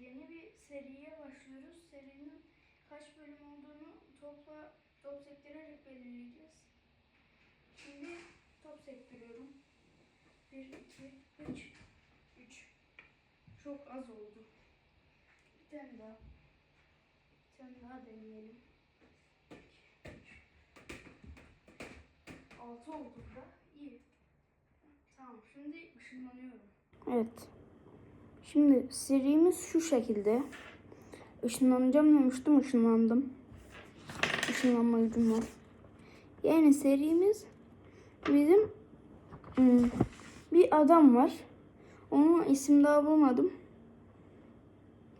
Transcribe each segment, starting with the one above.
yeni bir seriye başlıyoruz. Serinin kaç bölüm olduğunu topla top sektirerek belirleyeceğiz. Şimdi top sektiriyorum. 1, 2, 3, 3. Çok az oldu. Bir tane daha. Bir tane daha deneyelim. 6 oldu da iyi. Tamam şimdi ışınlanıyorum. Evet. Şimdi serimiz şu şekilde. Işınlanacağım demiştim, ışınlandım. Işınlanma gücüm var. Yani serimiz bizim hmm, bir adam var. Onun isim daha bulmadım.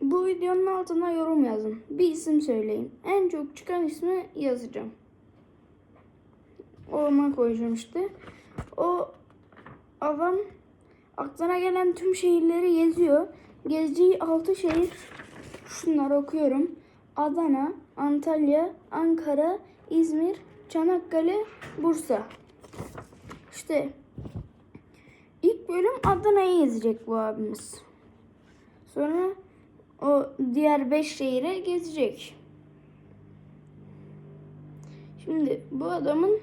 Bu videonun altına yorum yazın. Bir isim söyleyin. En çok çıkan ismi yazacağım. Orman koyacağım işte. O adam aklına gelen tüm şehirleri geziyor. Gezdiği altı şehir şunları okuyorum. Adana, Antalya, Ankara, İzmir, Çanakkale, Bursa. İşte ilk bölüm Adana'yı gezecek bu abimiz. Sonra o diğer beş şehire gezecek. Şimdi bu adamın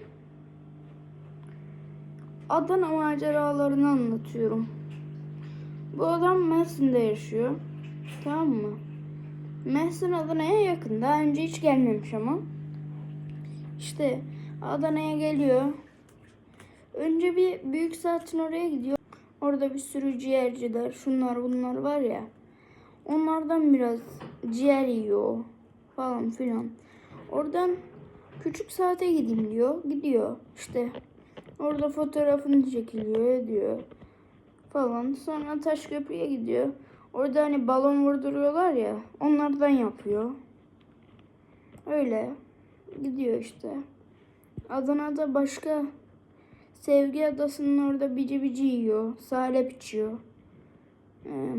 Adana maceralarını anlatıyorum. Bu adam Mersin'de yaşıyor. Tamam mı? Mersin Adana'ya yakın. Daha önce hiç gelmemiş ama. İşte Adana'ya geliyor. Önce bir büyük saatin oraya gidiyor. Orada bir sürü ciğerciler, şunlar bunlar var ya. Onlardan biraz ciğer yiyor falan filan. Oradan küçük saate gideyim diyor. Gidiyor işte. Orada fotoğrafını çekiliyor ediyor falan. Sonra Taşköprü'ye gidiyor. Orada hani balon vurduruyorlar ya. Onlardan yapıyor. Öyle. Gidiyor işte. Adana'da başka Sevgi Adası'nın orada bici bici yiyor. Salep içiyor. Ee,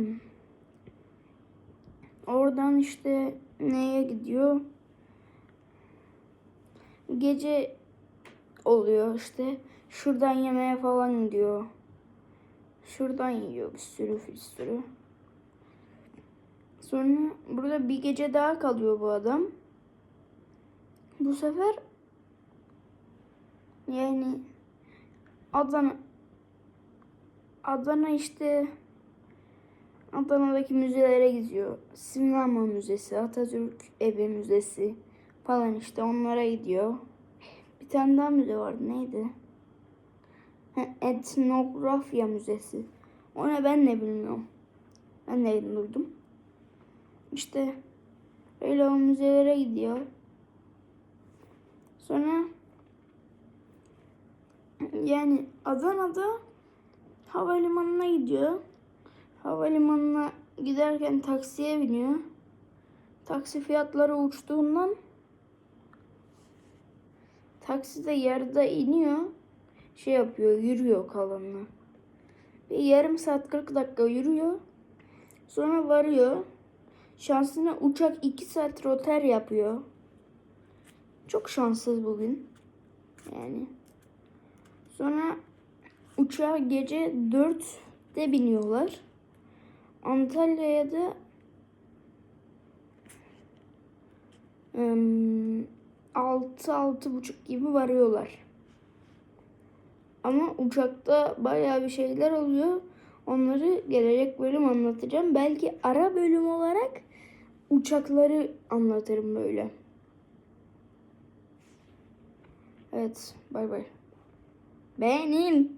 oradan işte neye gidiyor? Gece oluyor işte. Şuradan yemeğe falan gidiyor. Şuradan yiyor bir sürü bir sürü. Sonra burada bir gece daha kalıyor bu adam. Bu sefer yani Adana Adana işte Adana'daki müzelere gidiyor. Sinema Müzesi, Atatürk Evi Müzesi falan işte onlara gidiyor. Bir tane daha müze vardı. Neydi? Etnografya Müzesi. O ne ben de bilmiyorum. Ben de duydum. İşte öyle o müzelere gidiyor. Sonra yani Adana'da havalimanına gidiyor. Havalimanına giderken taksiye biniyor. Taksi fiyatları uçtuğundan takside yarıda iniyor. Şey yapıyor, yürüyor kalanını. Bir yarım saat 40 dakika yürüyor. Sonra varıyor. Şansına uçak 2 saat roter yapıyor. Çok şanssız bugün. Yani. Sonra uçağa gece 4'te biniyorlar. Antalya'ya da ım, 6 buçuk gibi varıyorlar. Ama uçakta bayağı bir şeyler oluyor. Onları gelecek bölüm anlatacağım. Belki ara bölüm olarak uçakları anlatırım böyle. Evet, bay bay. Benim.